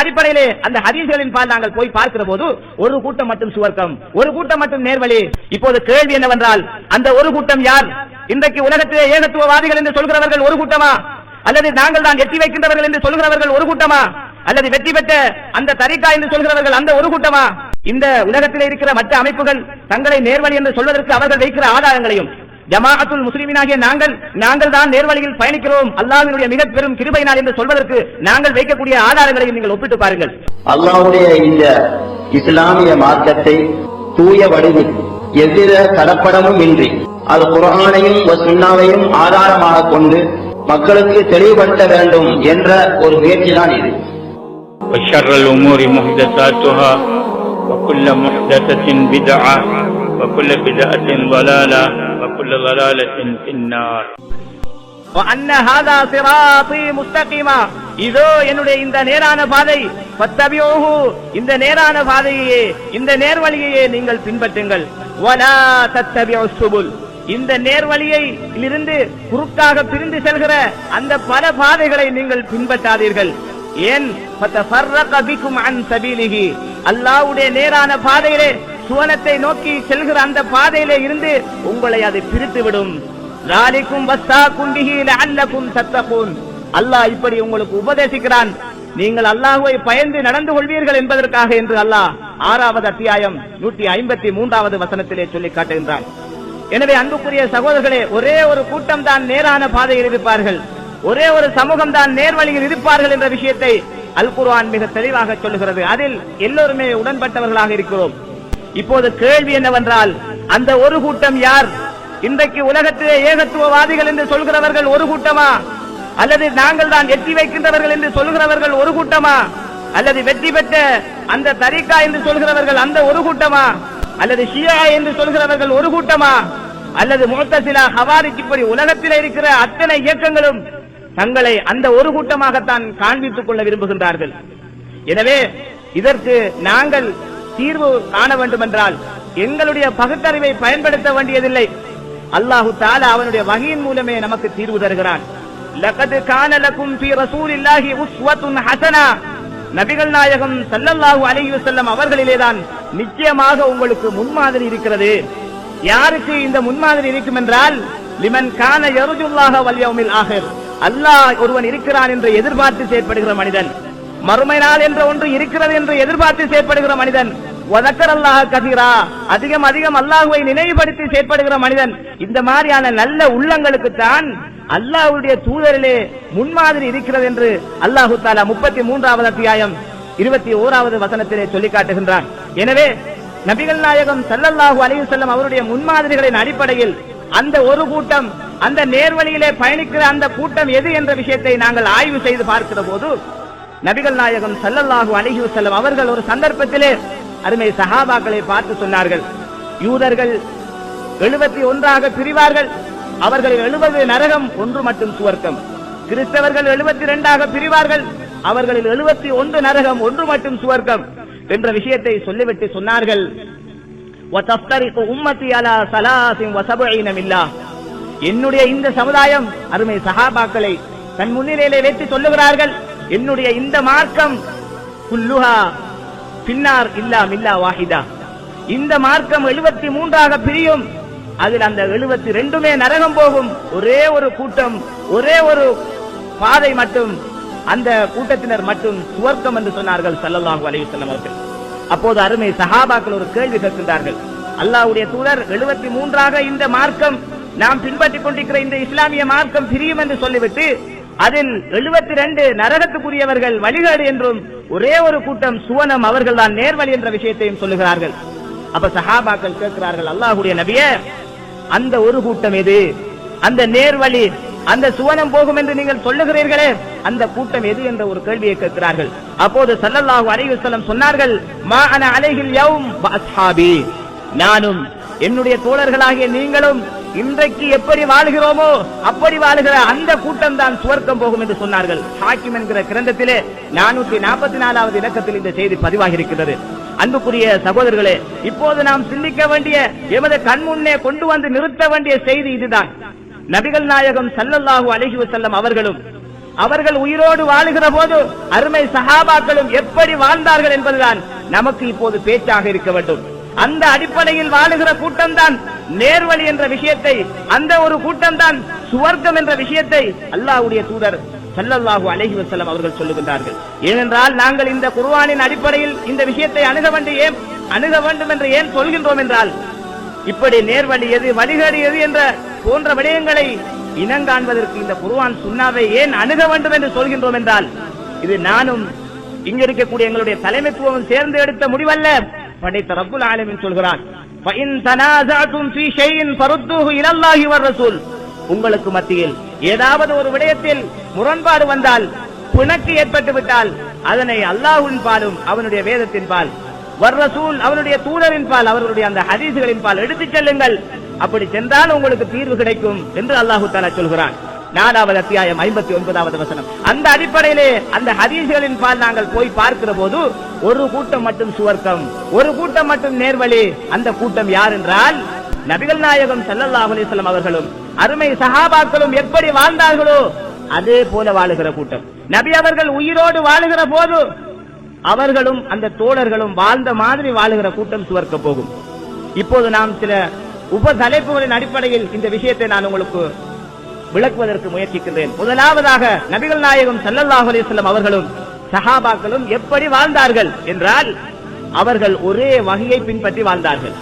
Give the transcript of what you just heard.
அடிப்படையிலே அந்த ஹதீஸ்களின் பால் நாங்கள் போய் பார்க்கிற போது ஒரு கூட்டம் மட்டும் சுவர்க்கம் ஒரு கூட்டம் மட்டும் நேர்வழி. இப்போது கேள்வி என்னவென்றால் அந்த ஒரு கூட்டம் யார்? இன்றைக்கு உலகத்திலே ஏகத்துவவாதிகள் என்று சொல்கிறவர்கள் ஒரு கூட்டமா? அல்லது நாங்கள் தான் எட்டி வைக்கின்றவர்கள் என்று சொல்கிறவர்கள் ஒரு கூட்டமா? அல்லது வெற்றி பெற்ற அந்த தரிகா என்று சொல்கிறவர்கள் அந்த ஒரு கூட்டமா? இந்த உலகத்தில் இருக்கிற மற்ற அமைப்புகள் தங்களை நேர்வழி என்று சொல்வதற்கு அவர்கள் வைக்கிற ஆதாரங்களையும் ஜமாஅத்துல் முஸ்லிமினாகிய நாங்கள் நாங்கள் தான் நேர்வழியில் பயணிக்கிறோம் அல்லாஹ்வினுடைய மிக பெரும் கிருபையினால் என்று சொல்வதற்கு நாங்கள் வைக்கக்கூடிய ஆதாரங்களையும் நீங்கள் ஒப்பிட்டு பாருங்கள் அல்லாஹ்வுடைய இந்த இஸ்லாமிய மார்க்கத்தை தூய வடிவில் எவ்வித கலப்படமும் இன்றி அது குர்ஆனையும் சுன்னாவையும் ஆதாரமாக கொண்டு மக்களுக்கு தெளிவுபடுத்த வேண்டும் என்ற ஒரு முயற்சிதான் இது وشر الأمور محدثاتها وكل محدثة بدعة وكل بدعة ضلالة وكل ضلالة في النار وأن هذا صراطي مستقيما இதோ என்னுடைய இந்த நேரான பாதை ஃபத்தபிஊஹு இந்த நேரான பாதையே இந்த நேர்வழியையே நீங்கள் பின்பற்றுங்கள் வலா தத்தபிஉ சுபுல் இந்த நேர்வழியை இருந்து குறுக்காக பிரிந்து செல்கிற அந்த பல பாதைகளை நீங்கள் பின்பற்றாதீர்கள் ஏன் ஃபத்தஃபர்ரக பிக்கும் அன் சபீலிஹி அல்லாஹ்வுடைய நேரான பாதையிலே சுவனத்தை நோக்கி செல்கிற அந்த பாதையிலே இருந்து உங்களை அது பிரித்துவிடும். ராலிக்கும் வஸ்தா குண்டிகில அல்லக்கும் சத்தகூன் அல்லாஹ் இப்படி உங்களுக்கு உபதேசிக்கிறான். நீங்கள் அல்லாஹுவை பயந்து நடந்து கொள்வீர்கள் என்பதற்காக என்று அல்லாஹ் ஆறாவது அத்தியாயம் நூத்தி ஐம்பத்தி மூன்றாவது வசனத்திலே சொல்லி காட்டுகின்றான். எனவே அன்புக்குரிய சகோதரர்களே ஒரே ஒரு கூட்டம் தான் நேரான பாதையில் இருப்பார்கள். ஒரே ஒரு சமூகம் தான் நேர்வழியில் இருப்பார்கள் என்ற விஷயத்தை அல் குர்ஆன் மிக தெளிவாக சொல்லுகிறது. அதில் எல்லோருமே உடன்பட்டவர்களாக இருக்கிறோம். இப்போது கேள்வி என்னவென்றால் அந்த ஒரு கூட்டம் யார்? இன்றைக்கு உலகத்திலே ஏகத்துவவாதிகள் என்று சொல்கிறவர்கள் ஒரு கூட்டமா? அல்லது நாங்கள் தான் எட்டி வைக்கின்றவர்கள் என்று சொல்கிறவர்கள் ஒரு கூட்டமா? அல்லது வெற்றி பெற்ற அந்த தரிகா என்று சொல்கிறவர்கள் அந்த ஒரு கூட்டமா? அல்லது ஷியா என்று சொல்கிறவர்கள் ஒரு கூட்டமா? அல்லது முகத்தசிலா ஹவாரிக் இப்படி உலகத்தில் இருக்கிற அத்தனை இயக்கங்களும் தங்களை அந்த ஒரு கூட்டமாகத்தான் காண்பித்துக் கொள்ள விரும்புகின்றார்கள். எனவே இதற்கு நாங்கள் தீர்வு காண வேண்டுமென்றால் எங்களுடைய பகுத்தறிவை பயன்படுத்த வேண்டியதில்லை. அல்லாஹு தாலா அவனுடைய வகையின் மூலமே நமக்கு தீர்வு தருகிறான். லகது கான லகும் ரசூலில்லாஹி உஸ்வத்துன் ஹசனா. நபிகள் நாயகம் சல்லல்லாஹு அலைஹி வஸல்லம் அவர்களிலேதான் நிச்சயமாக உங்களுக்கு முன்மாதிரி இருக்கிறது. யாருக்கு இந்த முன்மாதிரி இருக்கும் என்றால் லிமன் கான யர்ஜுல்லாஹ வல் யௌமில் ஆஹிர். அல்லாஹ் ஒருவன் இருக்கிறான் என்று எதிர்பார்த்து செயற்படுகிற மனிதன். மறுமை நாள் என்ற ஒன்று இருக்கிறது என்று எதிர்பார்த்து செயற்படுகிற மனிதன். வதக்கர் அல்லாஹ் கதிரா அதிகம் அதிகம் அல்லாஹுவை நினைவுபடுத்தி செயற்படுகிற மனிதன் இந்த மாதிரியான நல்ல உள்ளங்களுக்கு தான் அல்லாஹுடைய தூதரிலே முன்மாதிரி இருக்கிறது என்று அல்லாஹு தாலா முப்பத்தி மூன்றாவது அத்தியாயம் இருபத்தி ஓராவது வசனத்திலே சொல்லி காட்டுகின்றான். எனவே நபிகள் நாயகம் சல்லல்லாஹு அலைஹி செல்லம் அவருடைய முன்மாதிரிகளின் அடிப்படையில் அந்த ஒரு கூட்டம் அந்த நேர்வழியிலே பயணிக்கிற அந்த கூட்டம் எது என்ற விஷயத்தை நாங்கள் ஆய்வு செய்து பார்க்கிற போது நபிகள் நாயகம் சல்லல்லாஹு அலைஹி செல்லம் அவர்கள் ஒரு சந்தர்ப்பத்திலே அருமை சகாபாக்களை பார்த்து சொன்னார்கள். யூதர்கள் எழுபத்தி ஒன்றாக பிரிவார்கள். அவர்கள் எழுபது நரகம் ஒன்று மட்டும் சுவர்க்கம். கிறிஸ்தவர்கள் எழுபத்தி இரண்டாக பிரிவார்கள். அவர்களில் எழுபத்தி ஒன்று நரகம் ஒன்று மட்டும் சுவர்க்கம் என்ற விஷயத்தை சொல்லிவிட்டு சொன்னார்கள். என்னுடைய இந்த சமுதாயம் அருமை சகாபாக்களை தன் முன்னிலையிலே வைத்து சொல்லுகிறார்கள் என்னுடைய இந்த மார்க்கம் குல்லுஹா பின்னார் இல்லா மில்லா வாஹிதா. இந்த மார்க்கம் எழுபத்தி மூன்றாக பிரியும். அதில் அந்த எழுபத்தி ரெண்டுமே நரகம் போகும். ஒரே ஒரு கூட்டம் ஒரே ஒரு பாதை மட்டும் அந்த கூட்டத்தினர் மட்டும் சுவர்க்கம் என்று சொன்னார்கள் சல்லல்லாஹு அலைஹி அவர்கள். அப்போது அருமை சஹாபாக்கள் ஒரு கேள்வி கேட்கின்றார்கள். அல்லாஹ்வுடைய தூதர் எழுபத்தி மூன்றாக இந்த மார்க்கம் நாம் பின்பற்றிக் கொண்டிருக்கிற இந்த இஸ்லாமிய மார்க்கம் பிரியும் என்று சொல்லிவிட்டு அதில் எழுபத்தி ரெண்டு நரகத்துக்குரியவர்கள் வழிகாடு என்றும் ஒரே ஒரு கூட்டம் சுவனம் அவர்கள் தான் நேர்வழி என்ற விஷயத்தையும் சொல்லுகிறார்கள். அப்ப சஹாபாக்கள் கேட்கிறார்கள் அல்லாஹுடைய நபிய அந்த ஒரு கூட்டம் எது? அந்த நேர்வழி அந்த சுவனம் போகும் என்று நீங்கள் சொல்லுகிறீர்களே அந்த கூட்டம் எது? என்ற ஒரு கேள்வியை கேட்கிறார்கள். அப்போது சல்லல்லாஹு அலைஹி வஸல்லம் சொன்னார்கள் மா அன அலைஹில் யௌம் வ நானும் என்னுடைய தோழர்களாகிய நீங்களும் இன்றைக்கு எப்படி வாழுகிறோமோ அப்படி வாழுகிற அந்த கூட்டம் தான் சுவர்க்கம் போகும் என்று சொன்னார்கள். ஹாக்கிம் என்கிற கிரந்தத்திலே நானூற்றி நாற்பத்தி நாலாவது இலக்கத்தில் இந்த செய்தி பதிவாகி இருக்கிறது அன்புக்குரிய சகோதரர்களே இப்போது நாம் சிந்திக்க வேண்டிய எமது கண்முன்னே கொண்டு வந்து நிறுத்த வேண்டிய செய்தி இதுதான். நபிகள் நாயகம் சல்லல்லாஹு அலஹி வஸல்லம் அவர்களும் அவர்கள் உயிரோடு வாழுகிற போது அருமை சகாபாக்களும் எப்படி வாழ்ந்தார்கள் என்பதுதான் நமக்கு இப்போது பேச்சாக இருக்க வேண்டும். அந்த அடிப்படையில் வாழுகிற கூட்டம்தான் நேர்வழி என்ற விஷயத்தை அந்த ஒரு கூட்டம்தான் சுவர்க்கம் என்ற விஷயத்தை அல்லாஹ்வுடைய தூதர் சல்லல்லாஹு அலஹி வஸல்லம் அவர்கள் சொல்லுகின்றார்கள். ஏனென்றால் நாங்கள் இந்த குர்வானின் அடிப்படையில் இந்த விஷயத்தை அணுக வேண்டும் ஏன் அணுக வேண்டும் என்று ஏன் சொல்கின்றோம் என்றால் இப்படி நேர்வழி எது வழிகேடு எது என்ற போன்ற விடயங்களை இனங்காண்பதற்கு இந்த குருவான் சுன்னாவை ஏன் அணுக வேண்டும் என்று சொல்கின்றோம் என்றால் இது நானும் இங்க இருக்கக்கூடிய எங்களுடைய தலைமைத்துவம் சேர்ந்து எடுத்த முடிவல்ல. படைத்த ரப்புல் ஆலமின் சொல்கிறான் உங்களுக்கு மத்தியில் ஏதாவது ஒரு விடயத்தில் முரண்பாடு வந்தால் பிணக்கு ஏற்பட்டு விட்டால் அதனை அல்லாஹுவின் பாலும் அவனுடைய வேதத்தின் பால் வர்ரசூல் அவனுடைய தூதரின் பால் அவர்களுடைய அந்த ஹதீசுகளின் பால் எடுத்துச் செல்லுங்கள். அப்படி சென்றால் உங்களுக்கு தீர்வு கிடைக்கும் என்று அல்லாஹு தாலா சொல்கிறான். நாலாவது அத்தியாயம் ஐம்பத்தி ஒன்பதாவது வசனம். அந்த அடிப்படையிலே அந்த ஹதீசுகளின் பால் நாங்கள் போய் பார்க்கிற போது ஒரு கூட்டம் மட்டும் சுவர்க்கம் ஒரு கூட்டம் மட்டும் நேர்வழி அந்த கூட்டம் யார் என்றால் நபிகள் நாயகம் ஸல்லல்லாஹு அலைஹி அவர்களும் அருமை சஹாபாக்களும் எப்படி வாழ்ந்தார்களோ அதே போல வாழுகிற கூட்டம். நபி அவர்கள் உயிரோடு வாழுகிற போது அவர்களும் அந்த தோழர்களும் வாழ்ந்த மாதிரி வாழுகிற கூட்டம் சுவர்க்க போகும். இப்போது நாம் சில உப தலைப்புகளின் அடிப்படையில் இந்த விஷயத்தை நான் உங்களுக்கு விளக்குவதற்கு முயற்சிக்கின்றேன். முதலாவதாக நபிகள் நாயகம் ஸல்லல்லாஹு அலிஸ்லம் அவர்களும் சஹாபாக்களும் எப்படி வாழ்ந்தார்கள் என்றால் அவர்கள் ஒரே வகையை பின்பற்றி வாழ்ந்தார்கள்.